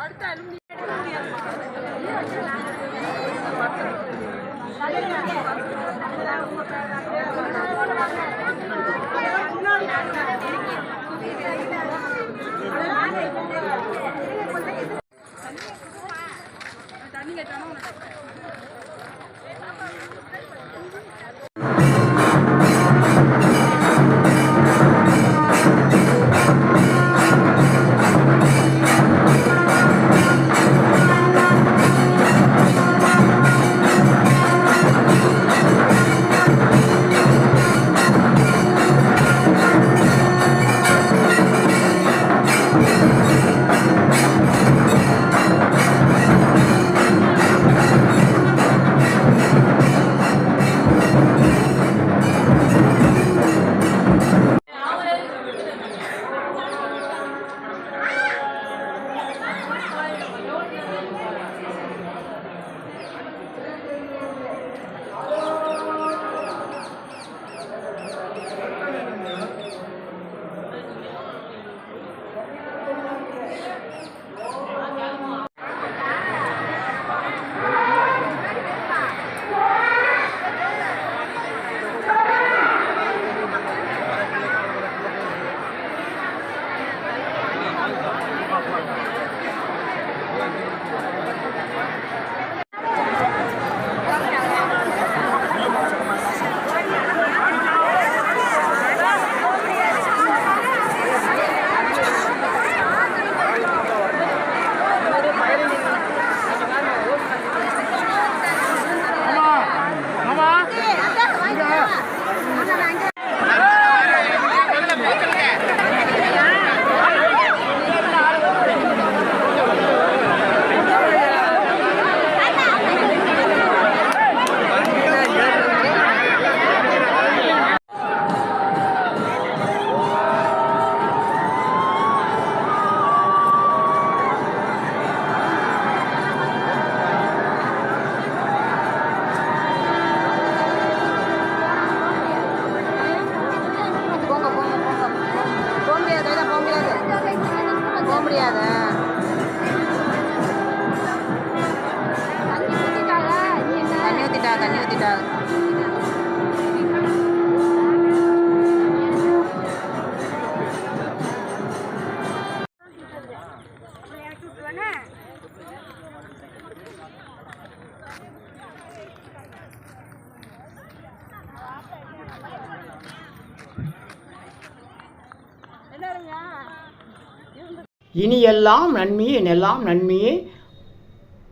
போங்க தண்ணி ஊற்றிட்டா தண்ணி இனி எல்லாம் நன்மையே எல்லாம் நன்மையே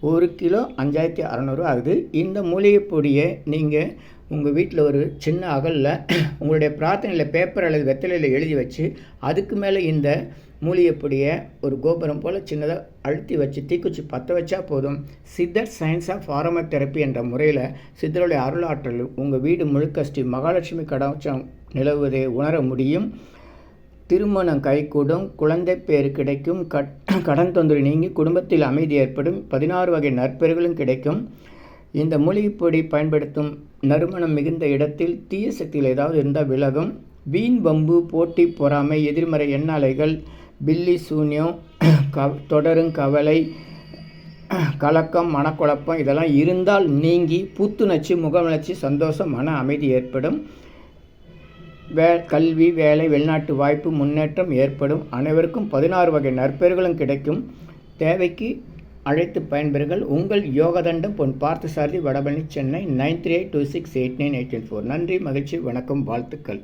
ஒரு கிலோ அஞ்சாயிரத்தி அறநூறுவா ஆகுது. இந்த மூலிகை பொடியை நீங்கள் உங்கள் வீட்டில் ஒரு சின்ன அகலில் உங்களுடைய பிரார்த்தனையில் பேப்பர் அல்லது வெத்தலையில் எழுதி வச்சு அதுக்கு மேலே இந்த மூலிகை பொடியை ஒரு கோபுரம் போல் சின்னதாக அழுத்தி வச்சு தீக்குச்சி பற்ற வச்சா போதும். சித்தர் சயின்ஸ் ஆஃப் ஆரம்ப தெரப்பி என்ற முறையில் சித்தருடைய அருளாற்றல் உங்கள் வீடு முழுக்க ஸ்ரீ மகாலட்சுமி கடாட்சம் நிலவுவதை உணர முடியும். திருமணம் கைகூடும் குழந்தை பேர் கிடைக்கும் கட் கடன் தொந்தரவு நீங்கி குடும்பத்தில் அமைதி ஏற்படும் பதினாறு வகை நற்பெறுகளும் கிடைக்கும். இந்த மூலிகைப் பொடி பயன்படுத்தும் நறுமணம் மிகுந்த இடத்தில் தீய சக்தியில் ஏதாவது இருந்தால் விலகும். வீண் வம்பு போட்டி பொறாமை எதிர்மறை எண்ணாலைகள் பில்லி சூன்யம் க தொடரும் கவலை கலக்கம் மனக்குழப்பம் இதெல்லாம் இருந்தால் நீங்கி புத்துணர்ச்சி முகமலர்ச்சி சந்தோஷம் மன அமைதி ஏற்படும். வே கல்வி வேலை வெளிநாட்டு வாய்ப்பு முன்னேற்றம் ஏற்படும். அனைவருக்கும் பதினாறு வகை நற்பெயர்களும் கிடைக்கும். தேவைக்கு அழைத்து பயன்பெறுங்கள். உங்கள் Yogathandam Pon Parthasarathi Vadapalani Chennai nine three eight two six eight nine eight four. நன்றி மகிழ்ச்சி வணக்கம் வாழ்த்துக்கள்.